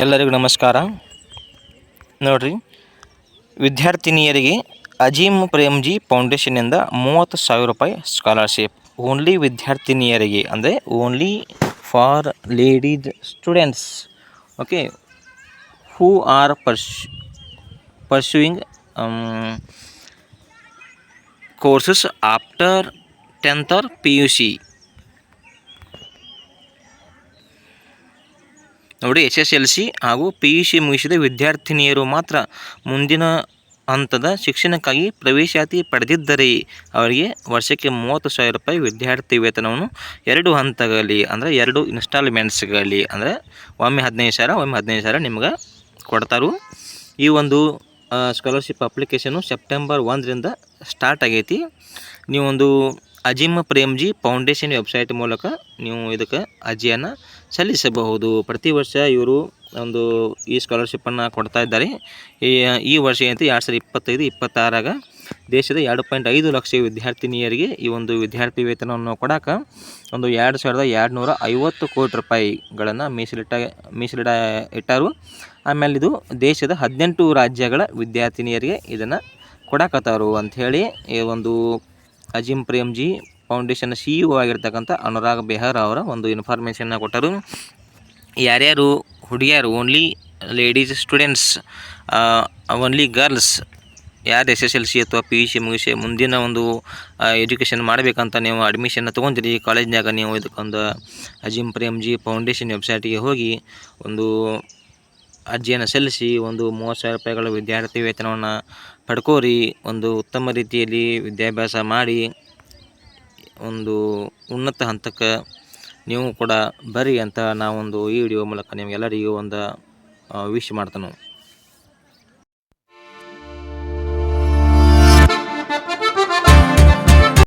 ಎಲ್ಲರಿಗೂ ನಮಸ್ಕಾರ. ನೋಡಿರಿ, ವಿದ್ಯಾರ್ಥಿನಿಯರಿಗೆ ಅಜೀಮ್ ಪ್ರೇಮ್ಜಿ ಫೌಂಡೇಶನ್ನಿಂದ ಮೂವತ್ತು ಸಾವಿರ ರೂಪಾಯಿ ಸ್ಕಾಲರ್ಶಿಪ್ ಓನ್ಲಿ ವಿದ್ಯಾರ್ಥಿನಿಯರಿಗೆ, ಅಂದರೆ only for ladies students okay who are ಪರ್ಶ್ pursuing courses after tenth or P U C ನೋಡಿ ಎಸ್ ಎಸ್ ಎಲ್ ಸಿ ಹಾಗೂ ಪಿ ಯು ಸಿ ಮುಗಿಸಿದ ವಿದ್ಯಾರ್ಥಿನಿಯರು ಮಾತ್ರ ಮುಂದಿನ ಹಂತದ ಶಿಕ್ಷಣಕ್ಕಾಗಿ ಪ್ರವೇಶಾತಿ ಪಡೆದಿದ್ದರೆ ಅವರಿಗೆ ವರ್ಷಕ್ಕೆ ಮೂವತ್ತು ಸಾವಿರ ರೂಪಾಯಿ ವಿದ್ಯಾರ್ಥಿ ವೇತನವನ್ನು ಎರಡು ಹಂತಗಳಲ್ಲಿ, ಅಂದರೆ ಎರಡು ಇನ್ಸ್ಟಾಲ್ಮೆಂಟ್ಸ್ಗಳಲ್ಲಿ, ಅಂದರೆ ಒಮ್ಮೆ ಹದಿನೈದು ಸಾವಿರ, ಒಮ್ಮೆ ಹದಿನೈದು ಸಾವಿರ ನಿಮ್ಗೆ ಕೊಡ್ತಾರು. ಈ ಒಂದು ಸ್ಕಾಲರ್ಶಿಪ್ ಅಪ್ಲಿಕೇಶನು ಸೆಪ್ಟೆಂಬರ್ ಒಂದರಿಂದ ಸ್ಟಾರ್ಟ್ ಆಗೈತಿ. ನೀವೊಂದು ಅಜಿಮ್ ಪ್ರೇಮ್ಜಿ ಫೌಂಡೇಶನ್ ವೆಬ್ಸೈಟ್ ಮೂಲಕ ನೀವು ಇದಕ್ಕೆ ಅರ್ಜಿಯನ್ನು ಸಲ್ಲಿಸಬಹುದು. ಪ್ರತಿ ವರ್ಷ ಇವರು ಒಂದು ಈ ಸ್ಕಾಲರ್ಶಿಪ್ಪನ್ನು ಕೊಡ್ತಾ ಇದ್ದಾರೆ. ಈ ಈ ವರ್ಷ ಏನಂತ ಎರಡು ಸಾವಿರದ ಇಪ್ಪತ್ತೈದು ಇಪ್ಪತ್ತಾರಾಗ ದೇಶದ ಎರಡು ಪಾಯಿಂಟ್ ಐದು ಲಕ್ಷ ವಿದ್ಯಾರ್ಥಿನಿಯರಿಗೆ ಈ ಒಂದು ವಿದ್ಯಾರ್ಥಿ ವೇತನವನ್ನು ಕೊಡೋಕೆ ಒಂದು ಎರಡು ಸಾವಿರದ ಎರಡು ನೂರ ಐವತ್ತು ಕೋಟಿ ರೂಪಾಯಿಗಳನ್ನು ಮೀಸಲಿಟ್ಟ, ಮೀಸಲಿಡ ಇಟ್ಟರು. ಆಮೇಲೆ ಇದು ದೇಶದ ಹದಿನೆಂಟು ರಾಜ್ಯಗಳ ವಿದ್ಯಾರ್ಥಿನಿಯರಿಗೆ ಇದನ್ನು ಕೊಡಕತ್ತಾರು ಅಂಥೇಳಿ ಈ ಒಂದು Azim Premji foundation C E ಆಗಿರ್ತಕ್ಕಂಥ ಅನುರಾಗ್ ಬೆಹರ್ ಅವರ ಒಂದು ಇನ್ಫಾರ್ಮೇಷನ್ನ ಕೊಟ್ಟರು. ಯಾರ್ಯಾರು ಹುಡುಗಿಯರು only ladies students only girls ಯಾರು ಎಸ್ ಎಸ್ ಎಲ್ ಸಿ ಅಥವಾ ಪಿ ಯು ಸಿ ಮುಗಿಸಿ ಮುಂದಿನ ಒಂದು ಎಜುಕೇಷನ್ ಮಾಡಬೇಕಂತ ನೀವು ಅಡ್ಮಿಷನ್ನ ತೊಗೊಂತೀರಿ ಕಾಲೇಜ್ನಾಗ ನೀವು ಇದಕ್ಕೊಂದು ಅಜಿಮ್ ಪ್ರೇಮ್ಜಿ ಫೌಂಡೇಶನ್ ವೆಬ್ಸೈಟಿಗೆ ಹೋಗಿ ಒಂದು ಅರ್ಜಿಯನ್ನು ಸಲ್ಲಿಸಿ ಒಂದು ಮೂವತ್ತು ಸಾವಿರ ರೂಪಾಯಿಗಳ ವಿದ್ಯಾರ್ಥಿ ವೇತನವನ್ನು ಪಡ್ಕೋರಿ, ಒಂದು ಉತ್ತಮ ರೀತಿಯಲ್ಲಿ ವಿದ್ಯಾಭ್ಯಾಸ ಮಾಡಿ, ಒಂದು ಉನ್ನತ ಹಂತಕ್ಕೆ ನೀವು ಕೂಡ ಬರ್ರಿ ಅಂತ ನಾವೊಂದು ಈ ವಿಡಿಯೋ ಮೂಲಕ ನಿಮಗೆಲ್ಲರಿಗೂ ಒಂದು ವಿಶ್ ಮಾಡ್ತಾನೆ.